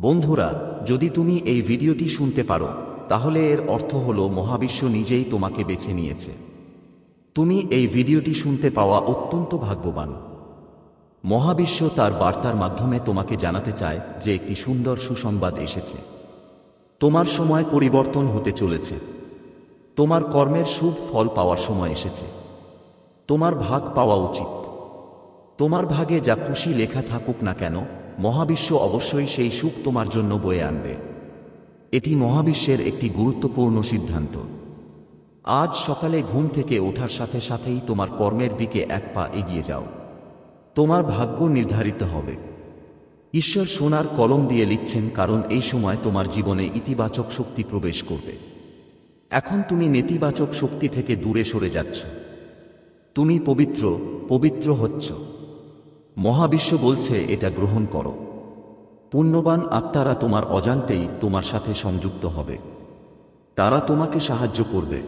বন্ধুরা, যদি তুমি এই ভিডিওটি শুনতে পারো, তাহলে এর অর্থ হল মহাবিশ্ব নিজেই তোমাকে বেছে নিয়েছে। তুমি এই ভিডিওটি শুনতে পাওয়া অত্যন্ত ভাগ্যবান। মহাবিশ্ব তার বার্তার মাধ্যমে তোমাকে জানাতে চায় যে একটি সুন্দর সুসংবাদ এসেছে। তোমার সময় পরিবর্তন হতে চলেছে। তোমার কর্মের শুভ ফল পাওয়ার সময় এসেছে। তোমার ভাগ পাওয়া উচিত। তোমার ভাগে যা খুশি লেখা থাকুক না কেন মহাবিশ্ব অবশ্যই সেই সুখ তোমার জন্য বয়ে আনবে। এটি মহাবিশ্বের একটি গুরুত্বপূর্ণ সিদ্ধান্ত। আজ সকালে ঘুম থেকে ওঠার সাথে সাথেই তোমার কর্মের দিকে এক পা এগিয়ে যাও। তোমার ভাগ্য নির্ধারিত হবে। ঈশ্বর সোনার কলম দিয়ে লিখছেন, কারণ এই সময় তোমার জীবনে ইতিবাচক শক্তি প্রবেশ করবে। এখন তুমি নেতিবাচক শক্তি থেকে দূরে সরে যাচ্ছ। তুমি পবিত্র পবিত্র হচ্ছ। মহাবিশ্ব বলছে, এটা গ্রহণ করো। পুণ্যবান আত্মারা তোমার অজান্তেই তোমার সাথে সংযুক্ত হবে। তারা তোমাকে সাহায্য করবে।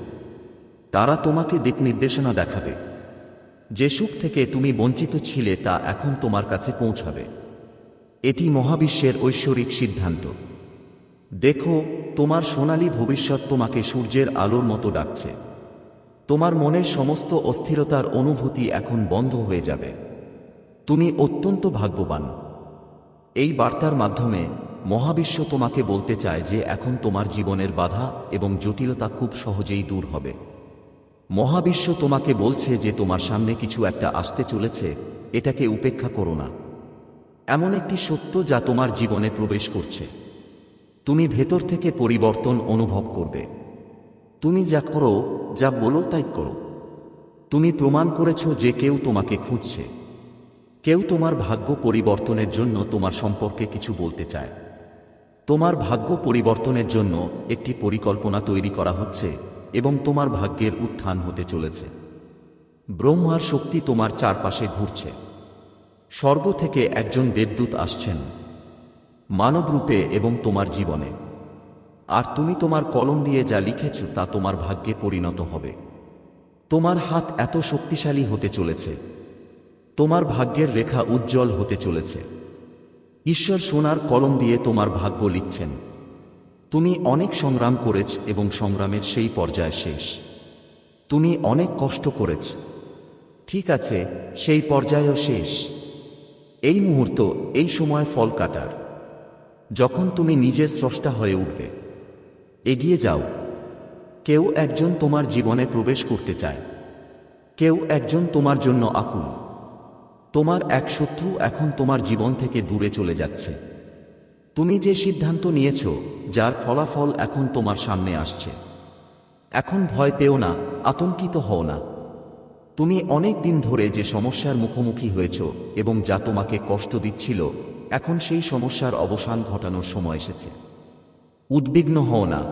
তারা তোমাকে দিক নির্দেশনা দেখাবে। যে সুখ থেকে তুমি বঞ্চিত ছিলে, তা এখন তোমার কাছে পৌঁছাবে। এটি মহাবিশ্বের ঐশ্বরিক সিদ্ধান্ত। দেখো, তোমার সোনালী ভবিষ্যৎ তোমাকে সূর্যের আলোর মতো ডাকছে। তোমার মনের সমস্ত অস্থিরতার অনুভূতি এখন বন্ধ হয়ে যাবে। তুমি অত্যন্ত ভাগ্যবান। এই বার্তার মাধ্যমে মহাবিশ্ব তোমাকে বলতে চায় যে এখন তোমার জীবনের বাধা এবং জটিলতা খুব সহজেই দূর হবে। মহাবিশ্ব তোমাকে বলছে যে তোমার সামনে কিছু একটা আসতে চলেছে, এটাকে উপেক্ষা করো না। এমন একটি সত্য যা তোমার জীবনে প্রবেশ করছে। তুমি ভেতর থেকে পরিবর্তন অনুভব করবে। তুমি যা করো, যা বলো, তাই করো। তুমি প্রমাণ করেছ যে কেউ তোমাকে খুঁজছে। কেউ তোমার ভাগ্য পরিবর্তনের জন্য তোমার সম্পর্কে কিছু বলতে চায়। তোমার ভাগ্য পরিবর্তনের জন্য একটি পরিকল্পনা তৈরি করা হচ্ছে এবং তোমার ভাগ্যের উত্থান হতে চলেছে। ব্রহ্মার শক্তি তোমার চারপাশে ঘুরছে। স্বর্গ থেকে একজন দেবদূত আসছেন। মানব রূপে এবং তোমার জীবনে। আর তুমি তোমার কলম দিয়ে যা লিখেছ তা তোমার ভাগ্যে পরিণত হবে। তোমার হাত এত শক্তিশালী হতে চলেছে। তোমার ভাগ্যের রেখা উজ্জ্বল হতে চলেছে। ঈশ্বর সোনার কলম দিয়ে তোমার ভাগ্য লিখছেন। তুমি অনেক সংগ্রাম করেছ এবং সংগ্রামের সেই পর্যায় শেষ। তুমি অনেক কষ্ট করেছ। ঠিক আছে, সেই পর্যায়ও শেষ। এই মুহূর্ত, এই সময় ফল কাটার। যখন তুমি নিজে স্রষ্টা হয়ে উঠবে। এগিয়ে যাও। কেউ একজন তোমার জীবনে প্রবেশ করতে চায়। কেউ একজন তোমার জন্য আকুল। তোমার এক শত্রু এখন তোমার জীবন থেকে দূরে চলে যাচ্ছে। তুমি যে সিদ্ধান্ত নিয়েছ, যার ফলাফল এখন তোমার সামনে আসছে। এখন ভয় পেও না, আতঙ্কিত হও না। তুমি অনেক দিন ধরে যে সমস্যার মুখোমুখি হয়েছ এবং যা তোমাকে কষ্ট দিচ্ছিল, এখন সেই সমস্যার অবসান ঘটানোর সময় এসেছে। উদ্বিগ্ন হও না।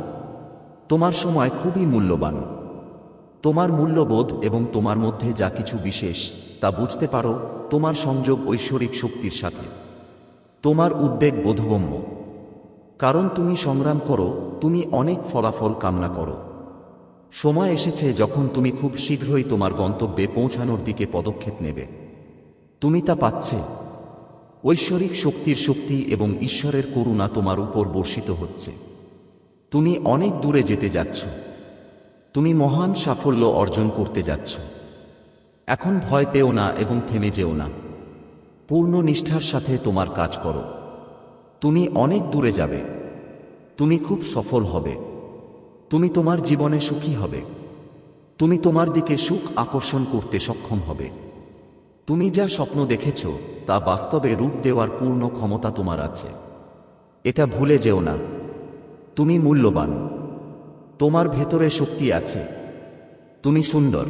তোমার সময় খুবই মূল্যবান। তোমার মূল্যবোধ এবং তোমার মধ্যে যা কিছু বিশেষ, তা বুঝতে পারো তোমার সংযোগ ঐশ্বরিক শক্তির সাথে। তোমার উদ্বেগ বোধগম্য। কারণ তুমি সংগ্রাম করো, তুমি অনেক ফলাফল কামনা করো। সময় এসেছে যখন তুমি খুব শীঘ্রই তোমার গন্তব্যে পৌঁছানোর দিকে পদক্ষেপ নেবে। তুমি তা পাচ্ছে। ঐশ্বরিক শক্তির শক্তি এবং ঈশ্বরের করুণা তোমার উপর বর্ষিত হচ্ছে। তুমি অনেক দূরে যেতে যাচ্ছ। তুমি মহান সাফল্য অর্জন করতে যাচ্ছ। এখন ভয় পেও না এবং থেমে যেও না। পূর্ণ নিষ্ঠার সাথে তোমার কাজ করো। তুমি অনেক দূরে যাবে। তুমি খুব সফল হবে। তুমি তোমার জীবনে সুখী হবে। তুমি তোমার দিকে সুখ আকর্ষণ করতে সক্ষম হবে। তুমি যা স্বপ্ন দেখেছ, তা বাস্তবে রূপ দেওয়ার পূর্ণ ক্ষমতা তোমার আছে। এটা ভুলে যেও না। তুমি মূল্যবান। তোমার ভেতরে শক্তি আছে। তুমি সুন্দর।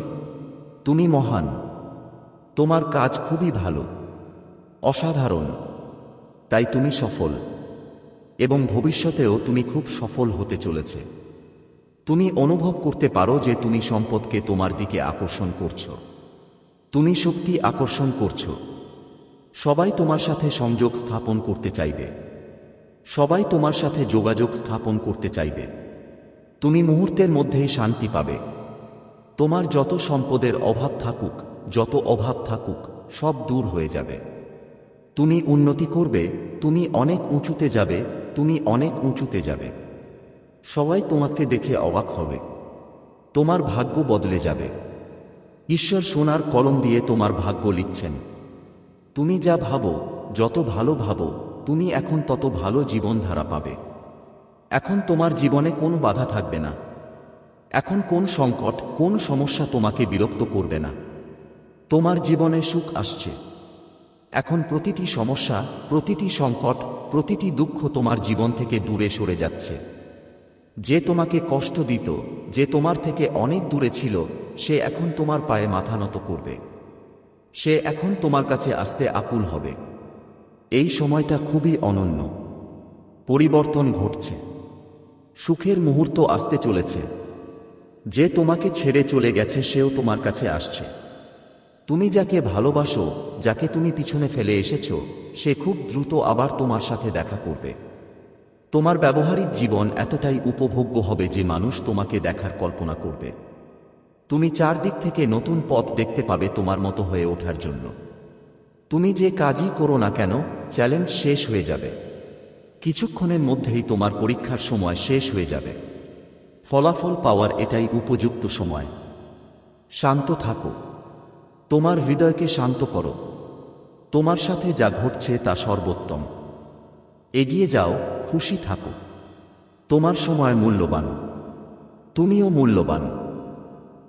তুমি মহান। তোমার কাজ খুবই ভালো। অসাধারণ। তাই তুমি সফল। এবং ভবিষ্যতেও তুমি খুব সফল হতে চলেছে। তুমি অনুভব করতে পারো যে তুমি সম্পদকে তোমার দিকে আকর্ষণ করছ। তুমি শক্তি আকর্ষণ করছ। সবাই তোমার সাথে সংযোগ স্থাপন করতে চাইবে। সবাই তোমার সাথে যোগাযোগ স্থাপন করতে চাইবে। তুমি মুহূর্তের মধ্যেই শান্তি পাবে। তোমার যত সম্পদের অভাব থাকুক, যত অভাব থাকুক, সব দূর হয়ে যাবে। তুমি উন্নতি করবে, তুমি অনেক উঁচুতে যাবে, তুমি অনেক উঁচুতে যাবে। সবাই তোমাকে দেখে অবাক হবে। তোমার ভাগ্য বদলে যাবে। ঈশ্বর সোনার কলম দিয়ে তোমার ভাগ্য লিখছেন। তুমি যা ভাবো, যত ভালো ভাবো, তুমি এখন তত ভালো জীবনধারা পাবে। এখন তোমার জীবনে কোনো বাধা থাকবে না। এখন কোন সংকট, কোন সমস্যা তোমাকে বিরক্ত করবে না। তোমার জীবনে সুখ আসছে। এখন প্রতিটি সমস্যা, প্রতিটি সংকট, প্রতিটি দুঃখ তোমার জীবন থেকে দূরে সরে যাচ্ছে। যে তোমাকে কষ্ট দিত, যে তোমার থেকে অনেক দূরে ছিল, সে এখন তোমার পায়ে মাথা নত করবে। সে এখন তোমার কাছে আসতে আকুল হবে। এই সময়টা খুবই অনন্য। পরিবর্তন ঘটছে। সুখের মুহূর্ত আসতে চলেছে। যে তোমাকে ছেড়ে চলে গেছে, সেও তোমার কাছে আসছে। তুমি যাকে ভালোবাসো, যাকে তুমি পিছনে ফেলে এসেছ, সে খুব দ্রুত আবার তোমার সাথে দেখা করবে। তোমার ব্যবহারিক জীবন এতটাই উপভোগ্য হবে যে মানুষ তোমাকে দেখার কল্পনা করবে। তুমি চারদিক থেকে নতুন পথ দেখতে পাবে তোমার মতো হয়ে ওঠার জন্য। তুমি যে কাজই করো না কেন, চ্যালেঞ্জ শেষ হয়ে যাবে। কিছুক্ষণের মধ্যেই তোমার পরীক্ষার সময় শেষ হয়ে যাবে। ফলাফল পাওয়ার এটাই উপযুক্ত সময়। শান্ত থাকো। তোমার হৃদয়কে শান্ত করো। তোমার সাথে যা ঘটছে তা সর্বোত্তম। এগিয়ে যাও, খুশি থাকো। তোমার সময় মূল্যবান। তুমিও মূল্যবান।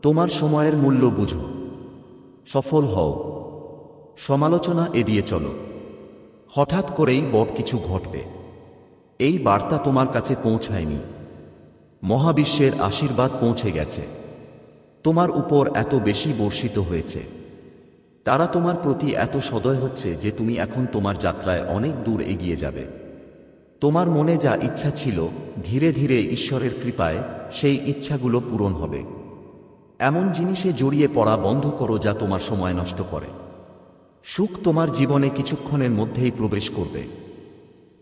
তোমার সময়ের মূল্য বুঝো। সফল হও। সমালোচনা এড়িয়ে চলো। হঠাৎ করেই বড় কিছু ঘটবে। এই বার্তা তোমার কাছে পৌঁছায়নি। মহাবিশ্বের আশীর্বাদ পৌঁছে গেছে। তোমার উপর এত বেশি বর্ষিত হয়েছে। তারা তোমার প্রতি এত সদয় হচ্ছে যে তুমি এখন তোমার যাত্রায় অনেক দূর এগিয়ে যাবে। তোমার মনে যা ইচ্ছা ছিল, ধীরে ধীরে ঈশ্বরের কৃপায় সেই ইচ্ছাগুলো পূরণ হবে। এমন জিনিসে জড়িয়ে পড়া বন্ধ করো যা তোমার সময় নষ্ট করে। সুখ তোমার জীবনে কিছুক্ষণের মধ্যেই প্রবেশ করবে।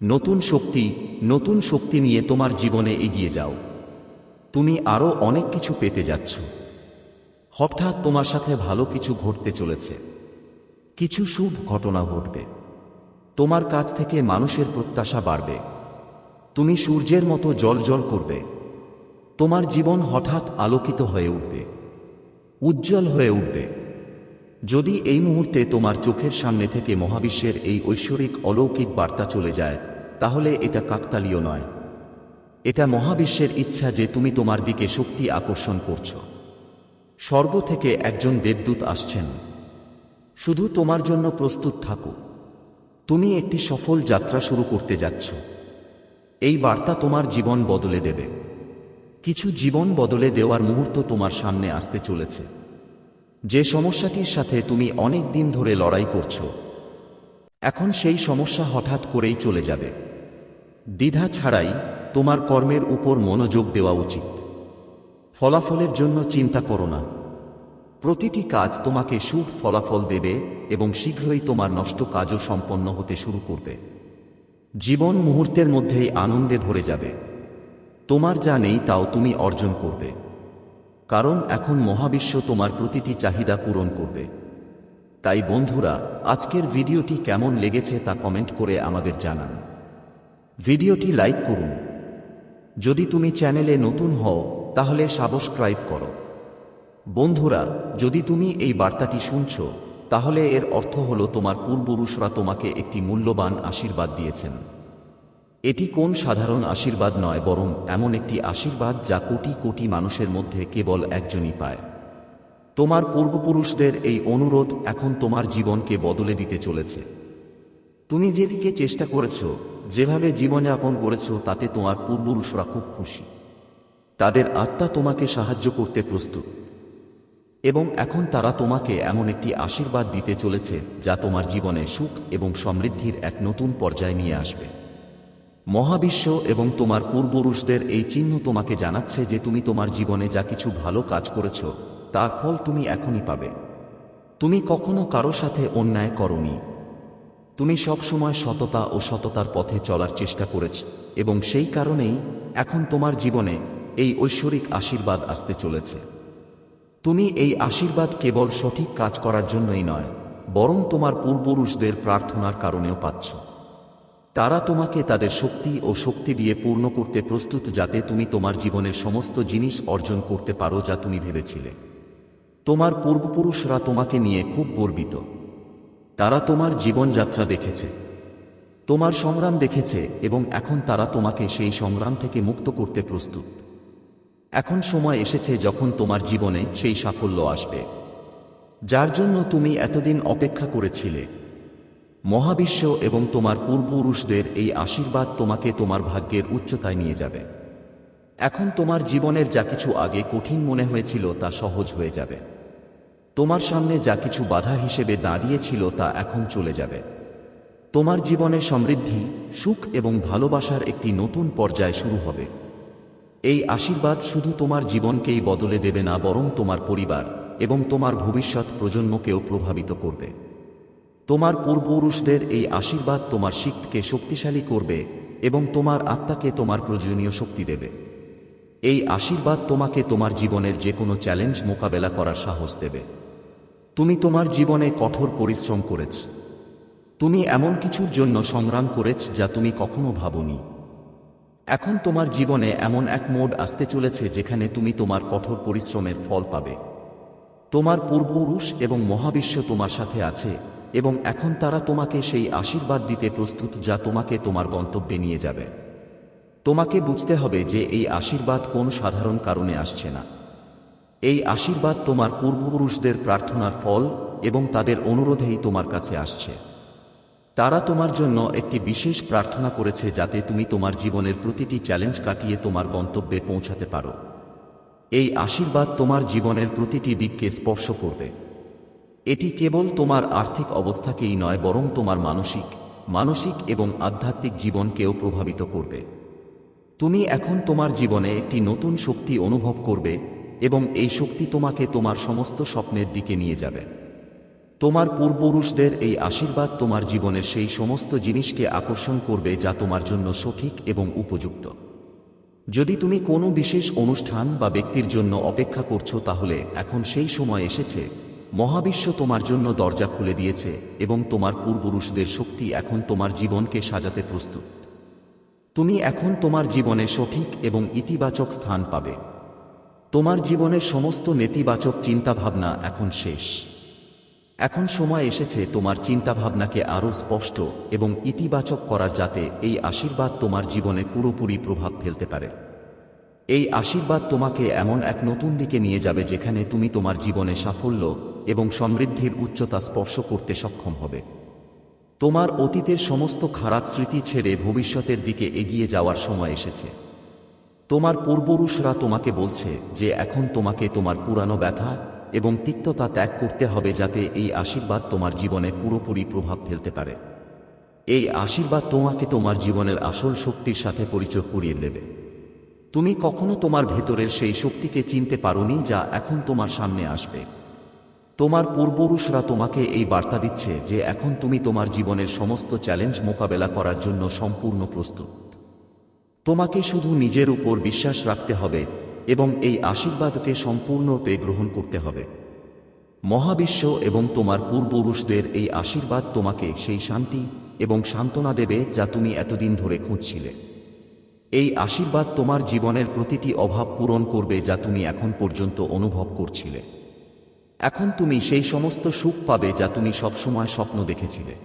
নতুন শক্তি নতুন শক্তি নিয়ে তোমার জীবনে এগিয়ে যাও। তুমি আরও অনেক কিছু পেতে যাচ্ছ। হঠাৎ তোমার সাথে ভালো কিছু ঘটতে চলেছে। কিছু শুভ ঘটনা ঘটবে। তোমার কাছ থেকে মানুষের প্রত্যাশা বাড়বে। তুমি সূর্যের মতো জল জল করবে। তোমার জীবন হঠাৎ আলোকিত হয়ে উঠবে। উজ্জ্বল হয়ে উঠবে। যদি এই মুহূর্তে তোমার চোখের সামনে থেকে মহাবিশ্বের এই ঐশ্বরিক অলৌকিক বার্তা চলে যায়, তাহলে এটা কাকতালীয় নয়। এটা মহাবিশ্বের ইচ্ছা যে তুমি তোমার দিকে শক্তি আকর্ষণ করছ। স্বর্গ থেকে একজন দেবদূত আসছেন। শুধু তোমার জন্য প্রস্তুত থাকো। তুমি একটি সফল যাত্রা শুরু করতে যাচ্ছ। এই বার্তা তোমার জীবন বদলে দেবে। কিছু জীবন বদলে দেওয়ার মুহূর্ত তোমার সামনে আসতে চলেছে। যে সমস্যাটির সাথে তুমি অনেক দিন ধরে লড়াই করছ। এখন সেই সমস্যা হঠাৎ করেই চলে যাবে। দ্বিধা ছাড়াই তোমার কর্মের উপর মনোযোগ দেওয়া উচিত। ফলাফলের জন্য চিন্তা করো না। প্রতিটি কাজ তোমাকে শুভ ফলাফল দেবে এবং শীঘ্রই তোমার নষ্ট কাজও সম্পন্ন হতে শুরু করবে। জীবন মুহূর্তের মধ্যেই আনন্দে ভরে যাবে। তোমার যা নেই তাও তুমি অর্জন করবে। কারণ এখন মহাবিশ্ব তোমার প্রতিটি চাহিদা পূরণ করবে। তাই বন্ধুরা, আজকের ভিডিওটি কেমন লেগেছে তা কমেন্ট করে আমাদের জানান। ভিডিওটি লাইক করুন। যদি তুমি চ্যানেলে নতুন হও, তাহলে সাবস্ক্রাইব করো। বন্ধুরা, যদি তুমি এই বার্তাটি শুনছ, তাহলে এর অর্থ হল তোমার পূর্বপুরুষরা তোমাকে একটি মূল্যবান আশীর্বাদ দিয়েছেন। এটি কোন সাধারণ আশীর্বাদ নয়, বরং এমন একটি আশীর্বাদ যা কোটি কোটি মানুষের মধ্যে কেবল একজনই পায়। তোমার পূর্বপুরুষদের এই অনুরোধ এখন তোমার জীবনকে বদলে দিতে চলেছে। তুমি যেদিকে চেষ্টা করেছ, যেভাবে জীবনযাপন করেছ, তাতে তোমার পূর্বপুরুষরা খুব খুশি। তাদের আত্মা তোমাকে সাহায্য করতে প্রস্তুত। এবং এখন তারা তোমাকে এমন একটি আশীর্বাদ দিতে চলেছে, যা তোমার জীবনে সুখ এবং সমৃদ্ধির এক নতুন পর্যায়ে নিয়ে আসবে। মহাবিশ্ব এবং তোমার পূর্বপুরুষদের এই চিহ্ন তোমাকে জানাচ্ছে যে তুমি তোমার জীবনে যা কিছু ভালো কাজ করেছ, তার ফল তুমি এখনই পাবে। তুমি কখনো কারও সাথে অন্যায় করনি। তুমি সবসময় সততা ও সততার পথে চলার চেষ্টা করেছ এবং সেই কারণেই এখন তোমার জীবনে এই ঐশ্বরিক আশীর্বাদ আসতে চলেছে। তুমি এই আশীর্বাদ কেবল সঠিক কাজ করার জন্যই নয়, বরং তোমার পূর্বপুরুষদের প্রার্থনার কারণেও পাচ্ছ। তারা তোমাকে তাদের শক্তি ও শক্তি দিয়ে পূর্ণ করতে প্রস্তুত যাতে তুমি তোমার জীবনের সমস্ত জিনিস অর্জন করতে পারো যা তুমি ভেবেছিলে। তোমার পূর্বপুরুষরা তোমাকে নিয়ে খুব গর্বিত। তারা তোমার জীবনযাত্রা দেখেছে। তোমার সংগ্রাম দেখেছে এবং এখন তারা তোমাকে সেই সংগ্রাম থেকে মুক্ত করতে প্রস্তুত। এখন সময় এসেছে যখন তোমার জীবনে সেই সাফল্য আসবে। যার জন্য তুমি এতদিন অপেক্ষা করেছিলে। মহাবিশ্ব এবং তোমার পূর্বপুরুষদের এই আশীর্বাদ তোমাকে তোমার ভাগ্যের উচ্চতায় নিয়ে যাবে। এখন তোমার জীবনের যা কিছু আগে কঠিন মনে হয়েছিল তা সহজ হয়ে যাবে। তোমার সামনে যা কিছু বাধা হিসেবে দাঁড়িয়েছিল তা এখন চলে যাবে। তোমার জীবনে সমৃদ্ধি, সুখ এবং ভালোবাসার একটি নতুন পর্যায় শুরু হবে। এই আশীর্বাদ শুধু তোমার জীবনকেই বদলে দেবে না, বরং তোমার পরিবার এবং তোমার ভবিষ্যৎ প্রজন্মকেও প্রভাবিত করবে। তোমার পূর্বপুরুষদের এই আশীর্বাদ তোমার শিখকে শক্তিশালী করবে এবং তোমার আত্মাকে তোমার প্রয়োজনীয় শক্তি দেবে। এই আশীর্বাদ তোমাকে তোমার জীবনের যে কোনো চ্যালেঞ্জ মোকাবেলা করার সাহস দেবে। তুমি তোমার জীবনে কঠোর পরিশ্রম করেছ। তুমি এমন কিছুর জন্য সংগ্রাম করেছ যা তুমি কখনো ভাবনি। এখন তোমার জীবনে এমন এক মোড আসতে চলেছে যেখানে তুমি তোমার কঠোর পরিশ্রমের ফল পাবে। তোমার পূর্বপুরুষ এবং মহাবিশ্ব তোমার সাথে আছে। এবং এখন তারা তোমাকে সেই আশীর্বাদ দিতে প্রস্তুত যা তোমাকে তোমার গন্তব্যে নিয়ে যাবে। তোমাকে বুঝতে হবে যে এই আশীর্বাদ কোন সাধারণ কারণে আসছে না। এই আশীর্বাদ তোমার পূর্বপুরুষদের প্রার্থনার ফল এবং তাদের অনুরোধেই তোমার কাছে আসছে। তারা তোমার জন্য একটি বিশেষ প্রার্থনা করেছে যাতে তুমি তোমার জীবনের প্রতিটি চ্যালেঞ্জ কাটিয়ে তোমার গন্তব্যে পৌঁছাতে পারো। এই আশীর্বাদ তোমার জীবনের প্রতিটি দিককে স্পর্শ করবে। এটি কেবল তোমার আর্থিক অবস্থাকেই নয়, বরং তোমার মানসিক মানসিক এবং আধ্যাত্মিক জীবনকেও প্রভাবিত করবে। তুমি এখন তোমার জীবনে একটি নতুন শক্তি অনুভব করবে এবং এই শক্তি তোমাকে তোমার সমস্ত স্বপ্নের দিকে নিয়ে যাবে। তোমার পূর্বপুরুষদের এই আশীর্বাদ তোমার জীবনের সেই সমস্ত জিনিসকে আকর্ষণ করবে যা তোমার জন্য সঠিক এবং উপযুক্ত। যদি তুমি কোনো বিশেষ অনুষ্ঠান বা ব্যক্তির জন্য অপেক্ষা করছ, তাহলে এখন সেই সময় এসেছে মহাবিশ্ব তোমার জন্য দরজা খুলে দিয়েছে এবং তোমার পূর্বপুরুষদের শক্তি এখন তোমার জীবনকে সাজাতে প্রস্তুত। তুমি এখন তোমার জীবনে সঠিক এবং ইতিবাচক স্থান পাবে। তোমার জীবনের সমস্ত নেতিবাচক চিন্তাভাবনা এখন শেষ। এখন সময় এসেছে তোমার চিন্তাভাবনাকে আরও স্পষ্ট এবং ইতিবাচক করার যাতে এই আশীর্বাদ তোমার জীবনে পুরোপুরি প্রভাব ফেলতে পারে। এই আশীর্বাদ তোমাকে এমন এক নতুন দিকে নিয়ে যাবে যেখানে তুমি তোমার জীবনে সাফল্য এবং সমৃদ্ধির উচ্চতা স্পর্শ করতে সক্ষম হবে। তোমার অতীতের সমস্ত খারাপ স্মৃতি ছেড়ে ভবিষ্যতের দিকে এগিয়ে যাওয়ার সময় এসেছে। তোমার পূর্বপুরুষরা তোমাকে বলছে যে এখন তোমাকে তোমার পুরানো ব্যথা এবং তিক্ততা ত্যাগ করতে হবে যাতে এই আশীর্বাদ তোমার জীবনে পুরোপুরি প্রভাব ফেলতে পারে। এই আশীর্বাদ তোমাকে তোমার জীবনের আসল শক্তির সাথে পরিচয় করিয়ে দেবে। তুমি কখনো তোমার ভেতরের সেই শক্তিকে চিনতে পারোনি যা এখন তোমার সামনে আসবে। তোমার পূর্বপুরুষরা তোমাকে এই বার্তা দিচ্ছে যে এখন তুমি তোমার জীবনের সমস্ত চ্যালেঞ্জ মোকাবেলা করার জন্য সম্পূর্ণ প্রস্তুত। তোমাকে শুধু নিজের উপর বিশ্বাস রাখতে হবে এবং এই আশীর্বাদকে সম্পূর্ণরূপে গ্রহণ করতে হবে। মহাবিশ্ব এবং তোমার পূর্বপুরুষদের এই আশীর্বাদ তোমাকে সেই শান্তি এবং সান্ত্বনা দেবে যা তুমি এতদিন ধরে খুঁজছিলে। এই আশীর্বাদ তোমার জীবনের প্রতিটি অভাব পূরণ করবে যা তুমি এখন পর্যন্ত অনুভব করছিলে। এখন তুমি সেই সমস্ত সুখ পাবে যা তুমি সবসময় স্বপ্ন দেখেছিলে।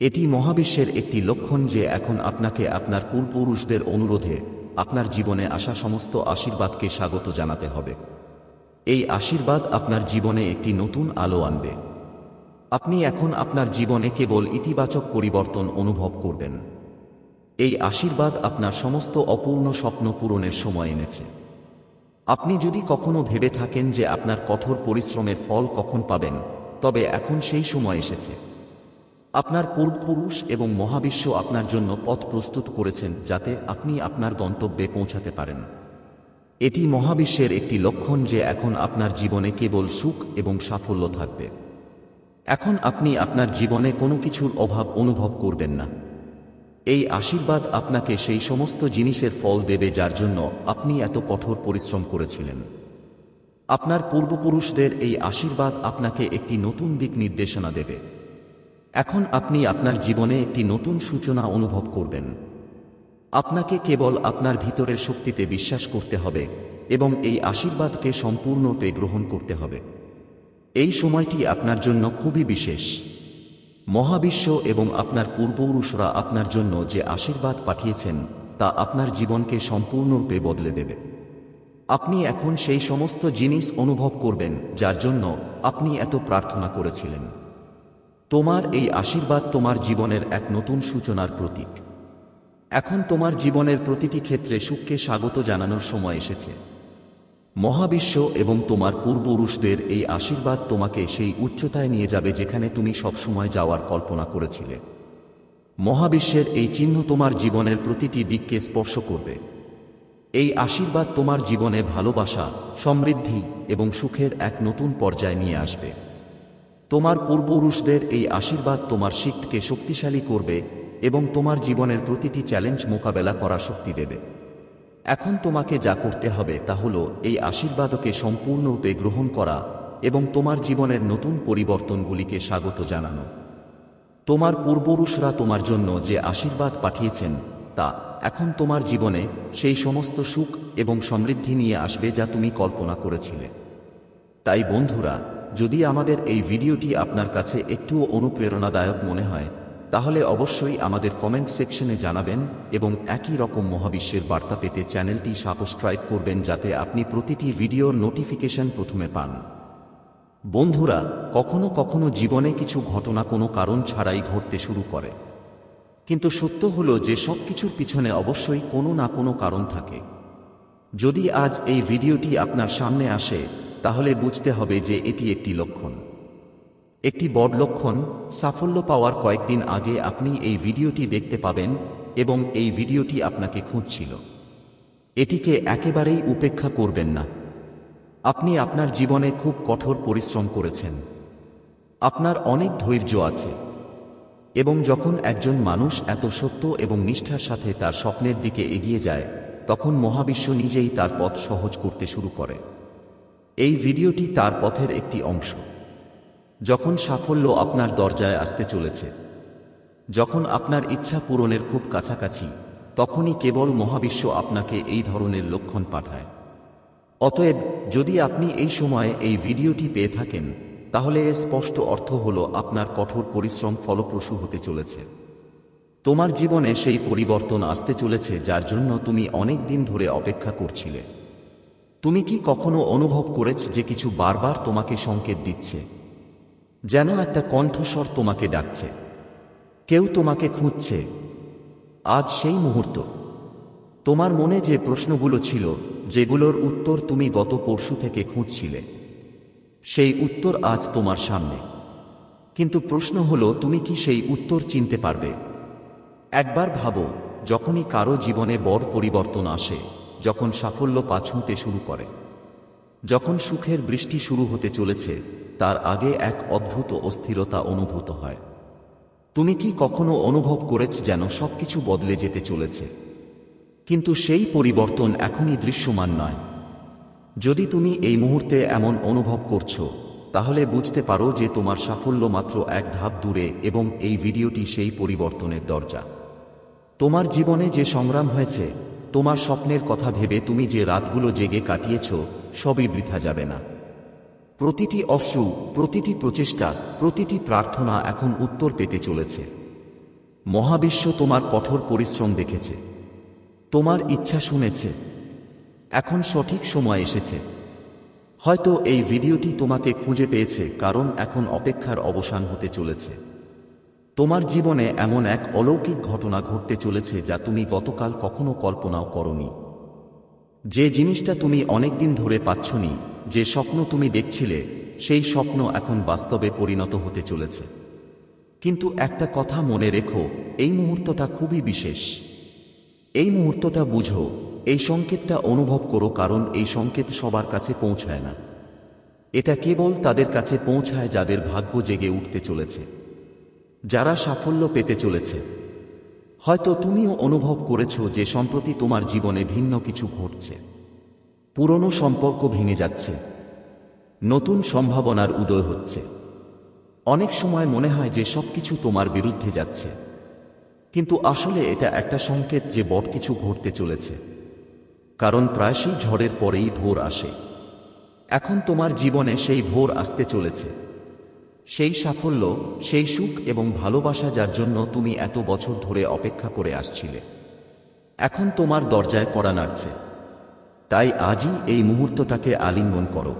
এটি মহাবিশ্বের একটি লক্ষণ যে এখন আপনাকে আপনার পূর্বপুরুষদের অনুরোধে আপনার জীবনে আসা সমস্ত আশীর্বাদকে স্বাগত জানাতে হবে। এই আশীর্বাদ আপনার জীবনে একটি নতুন আলো আনবে। আপনি এখন আপনার জীবনে কেবল ইতিবাচক পরিবর্তন অনুভব করবেন। এই আশীর্বাদ আপনার সমস্ত অপূর্ণ স্বপ্ন পূরণের সময় এনেছে। আপনি যদি কখনো ভেবে থাকেন যে আপনার কঠোর পরিশ্রমের ফল কখন পাবেন, তবে এখন সেই সময় এসেছে। আপনার পূর্বপুরুষ এবং মহাবিশ্ব আপনার জন্য পথ প্রস্তুত করেছেন যাতে আপনি আপনার গন্তব্যে পৌঁছাতে পারেন। এটি মহাবিশ্বের একটি লক্ষণ যে এখন আপনার জীবনে কেবল সুখ এবং সাফল্য থাকবে। এখন আপনি আপনার জীবনে কোনো কিছুর অভাব অনুভব করবেন না। এই আশীর্বাদ আপনাকে সেই সমস্ত জিনিসের ফল দেবে যার জন্য আপনি এত কঠোর পরিশ্রম করেছিলেন। আপনার পূর্বপুরুষদের এই আশীর্বাদ আপনাকে একটি নতুন দিক নির্দেশনা দেবে। এখন আপনি আপনার জীবনে একটি নতুন সূচনা অনুভব করবেন। আপনাকে কেবল আপনার ভিতরের শক্তিতে বিশ্বাস করতে হবে এবং এই আশীর্বাদকে সম্পূর্ণরূপে গ্রহণ করতে হবে। এই সময়টি আপনার জন্য খুবই বিশেষ। মহাবিশ্ব এবং আপনার পূর্বপুরুষরা আপনার জন্য যে আশীর্বাদ পাঠিয়েছেন, তা আপনার জীবনকে সম্পূর্ণরূপে বদলে দেবে। আপনি এখন সেই সমস্ত জিনিস অনুভব করবেন, যার জন্য আপনি এত প্রার্থনা করেছিলেন। তোমার এই আশীর্বাদ তোমার জীবনের এক নতুন সূচনার প্রতীক। এখন তোমার জীবনের প্রতিটি ক্ষেত্রে সুখকে স্বাগত জানানোর সময় এসেছে। মহাবিশ্ব এবং তোমার পূর্বপুরুষদের এই আশীর্বাদ তোমাকে সেই উচ্চতায় নিয়ে যাবে যেখানে তুমি সবসময় যাওয়ার কল্পনা করেছিলে। মহাবিশ্বের এই চিহ্ন তোমার জীবনের প্রতিটি দিককে স্পর্শ করবে। এই আশীর্বাদ তোমার জীবনে ভালোবাসা, সমৃদ্ধি এবং সুখের এক নতুন পর্যায়ে নিয়ে আসবে। তোমার পূর্বপুরুষদের এই আশীর্বাদ তোমার শিখকে শক্তিশালী করবে এবং তোমার জীবনের প্রতিটি চ্যালেঞ্জ মোকাবেলা করা শক্তি দেবে। এখন তোমাকে যা করতে হবে তা হল এই আশীর্বাদকে সম্পূর্ণরূপে গ্রহণ করা এবং তোমার জীবনের নতুন পরিবর্তনগুলিকে স্বাগত জানানো। তোমার পূর্বপুরুষরা তোমার জন্য যে আশীর্বাদ পাঠিয়েছেন, তা এখন তোমার জীবনে সেই সমস্ত সুখ এবং সমৃদ্ধি নিয়ে আসবে যা তুমি কল্পনা করেছিলে। তাই বন্ধুরা, যদি আমাদের এই ভিডিওটি আপনার কাছে একটুও অনুপ্রেরণাদায়ক মনে হয় তাহলে অবশ্যই আমাদের কমেন্ট সেকশনে জানাবেন এবং একই রকম মহাবিশ্বের বার্তা পেতে চ্যানেলটি সাবস্ক্রাইব করবেন যাতে আপনি প্রতিটি ভিডিওর নোটিফিকেশন প্রথমে পান। বন্ধুরা, কখনো কখনো জীবনে কিছু ঘটনা কোনো কারণ ছাড়াই ঘটতে শুরু করে। কিন্তু সত্য হলো যে সব কিছুর পিছনে অবশ্যই কোনো না কোনো কারণ থাকে। যদি আজ এই ভিডিওটি আপনার সামনে আসে, তাহলে বুঝতে হবে যে এটি একটি লক্ষণ। একটি বড় লক্ষণ, সাফল্য পাওয়ার কয়েকদিন আগে আপনি এই ভিডিওটি দেখতে পাবেন এবং এই ভিডিওটি আপনাকে খুঁজছিল। এটিকে একেবারেই উপেক্ষা করবেন না। আপনি আপনার জীবনে খুব কঠোর পরিশ্রম করেছেন। আপনার অনেক ধৈর্য আছে। এবং যখন একজন মানুষ এত সত্য এবং নিষ্ঠার সাথে তার স্বপ্নের দিকে এগিয়ে যায়, তখন মহাবিশ্ব নিজেই তার পথ সহজ করতে শুরু করে। এই ভিডিওটি তার পথের একটি অংশ। যখন সাফল্য আপনার দরজায় আসতে চলেছে, যখন আপনার ইচ্ছা পূরণের খুব কাছাকাছি, তখনই কেবল মহাবিশ্ব আপনাকে এই ধরনের লক্ষণ পাঠায়। অতএব, যদি আপনি এই সময়ে এই ভিডিওটি পেয়ে থাকেন, তাহলে এর স্পষ্ট অর্থ হল আপনার কঠোর পরিশ্রম ফলপ্রসূ হতে চলেছে। তোমার জীবনে সেই পরিবর্তন আসতে চলেছে যার জন্য তুমি অনেক দিন ধরে অপেক্ষা করছিলে। তুমি কি কখনো অনুভব করেছ যে কিছু বারবার তোমাকে সংকেত দিচ্ছে? যেন একটা কণ্ঠস্বর তোমাকে ডাকছে। কেউ তোমাকে খুঁজছে। আজ সেই মুহূর্ত। তোমার মনে যে প্রশ্নগুলো ছিল, যেগুলোর উত্তর তুমি গত পরশু থেকে খুঁজছিলে, সেই উত্তর আজ তোমার সামনে। কিন্তু প্রশ্ন হলো, তুমি কি সেই উত্তর চিনতে পারবে? একবার ভাবো, যখনই কারও জীবনে বড় পরিবর্তন আসে, যখন সাফল্য পাছুঁতে শুরু করে, যখন সুখের বৃষ্টি শুরু হতে চলেছে তার আগে এক অদ্ভুত অস্থিরতা অনুভূত হয়। তুমি কি কখনো অনুভব করেছ যেন সবকিছু বদলে যেতে চলেছে? কিন্তু সেই পরিবর্তন এখনই দৃশ্যমান নয়। যদি তুমি এই মুহূর্তে এমন অনুভব করছ, তাহলে বুঝতে পারো যে তোমার সাফল্য মাত্র এক ধাপ দূরে এবং এই ভিডিওটি সেই পরিবর্তনের দরজা। তোমার জীবনে যে সংগ্রাম হয়েছে, তোমার স্বপ্নের কথা ভেবে তুমি যে রাতগুলো জেগে কাটিয়েছ, সবই বৃথা যাবে না। প্রতিটি অশ্রু, প্রতিটি প্রচেষ্টা, প্রতিটি প্রার্থনা এখন উত্তর পেতে চলেছে। মহাবিশ্ব তোমার কঠোর পরিশ্রম দেখেছে। তোমার ইচ্ছা শুনেছে। এখন সঠিক সময় এসেছে। হয়তো এই ভিডিওটি তোমাকে খুঁজে পেয়েছে কারণ এখন অপেক্ষার অবসান হতে চলেছে। তোমার জীবনে এমন এক অলৌকিক ঘটনা ঘটতে চলেছে যা তুমি গতকাল কখনো কল্পনাও করনি। যে জিনিসটা তুমি অনেকদিন ধরে পাচ্ছনি, যে স্বপ্ন তুমি দেখছিলে, সেই স্বপ্ন এখন বাস্তবে পরিণত হতে চলেছে। কিন্তু একটা কথা মনে রেখো, এই মুহূর্তটা খুবই বিশেষ। এই মুহূর্তটা বুঝো, এই সংকেতটা অনুভব করো কারণ এই সংকেত সবার কাছে পৌঁছায় না। এটা কেবল তাদের কাছে পৌঁছায় যাদের ভাগ্য জেগে উঠতে চলেছে। যারা সাফল্য পেতে চলেছে হয়তো তুমিও অনুভব করেছ যে সম্প্রতি তোমার জীবনে ভিন্ন কিছু ঘটছে। পুরনো সম্পর্ক ভেঙে যাচ্ছে। নতুন সম্ভাবনার উদয় হচ্ছে। অনেক সময় মনে হয় যে সবকিছু তোমার বিরুদ্ধে যাচ্ছে। কিন্তু আসলে এটা একটা সংকেত যে বট কিছু ঘটতে চলেছে। কারণ প্রায়শই ঝড়ের পরেই ভোর আসে। এখন তোমার জীবনে সেই ভোর আসতে চলেছে। সেই সাফল্য, সেই সুখ এবং ভালোবাসা যার জন্য তুমি এত বছর ধরে অপেক্ষা করে আসছিলে। এখন তোমার দরজায় কড়া নাড়ছে। তাই আজই এই মুহূর্তটাকে আলিঙ্গন করো।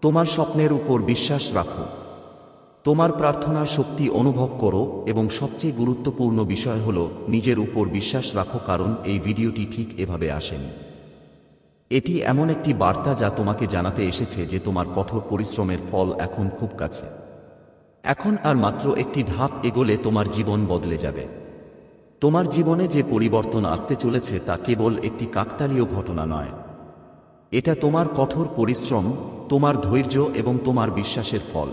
তোমার স্বপ্নের উপর বিশ্বাস রাখো। তোমার প্রার্থনার শক্তি অনুভব করো এবং সবচেয়ে গুরুত্বপূর্ণ বিষয় হল নিজের উপর বিশ্বাস রাখো কারণ এই ভিডিওটি ঠিক এভাবে আসেনি। এটি এমন একটি বার্তা যা তোমাকে জানাতে এসেছে যে তোমার কঠোর পরিশ্রমের ফল এখন খুব কাছে। এখন আর মাত্র একটি ধাপ এগোলে তোমার জীবন বদলে যাবে। তোমার জীবনে যে পরিবর্তন আসতে চলেছে তা কেবল একটি কাকতালীয় ঘটনা নয়। এটা তোমার কঠোর পরিশ্রম, তোমার ধৈর্য এবং তোমার বিশ্বাসের ফল।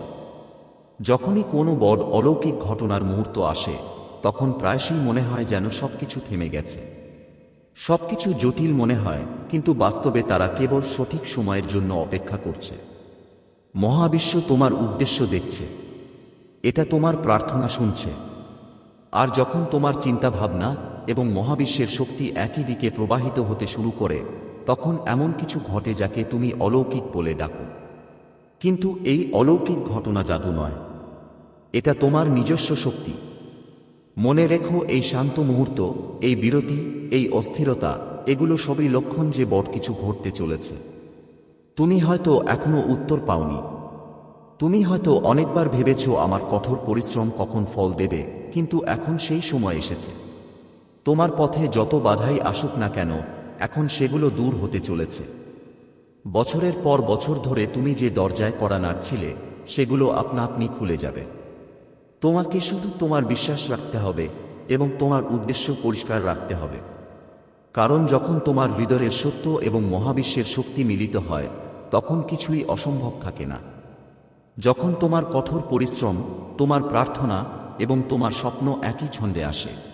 যখনই কোনো বড় অলৌকিক ঘটনার মুহূর্ত আসে, তখন প্রায়শই মনে হয় যেন সবকিছু থেমে গেছে। সবকিছু জটিল মনে হয়, কিন্তু বাস্তবে তারা কেবল সঠিক সময়ের জন্য অপেক্ষা করছে। মহাবিশ্ব তোমার উদ্দেশ্য দেখছে। এটা তোমার প্রার্থনা শুনছে। আর যখন তোমার চিন্তাভাবনা এবং মহাবিশ্বের শক্তি একই দিকে প্রবাহিত হতে শুরু করে, তখন এমন কিছু ঘটে যাকে তুমি অলৌকিক বলে ডাকো। কিন্তু এই অলৌকিক ঘটনা জাদু নয়। এটা তোমার নিজস্ব শক্তি। মনে রেখো এই শান্ত মুহূর্ত, এই বিরতি, এই অস্থিরতা, এগুলো সবই লক্ষণ যে বট কিছু ঘটতে চলেছে। তুমি হয়তো এখনও উত্তর পাওনি। তুমি হয়তো অনেকবার ভেবেছ আমার কঠোর পরিশ্রম কখন ফল দেবে, কিন্তু এখন সেই সময় এসেছে। তোমার পথে যত বাধাই আসুক না কেন, এখন সেগুলো দূর হতে চলেছে। বছরের পর বছর ধরে তুমি যে দরজায় করা নাড়ছিলে, সেগুলো আপনা আপনি খুলে যাবে। তোমাকে শুধু তোমার বিশ্বাস রাখতে হবে এবং তোমার উদ্দেশ্য পরিষ্কার রাখতে হবে। কারণ যখন তোমার হৃদয়ের সত্য এবং মহাবিশ্বের শক্তি মিলিত হয়, তখন কিছুই অসম্ভব থাকে না। যখন তোমার কঠোর পরিশ্রম তোমার প্রার্থনা এবং তোমার স্বপ্ন একই ছন্দে আসে।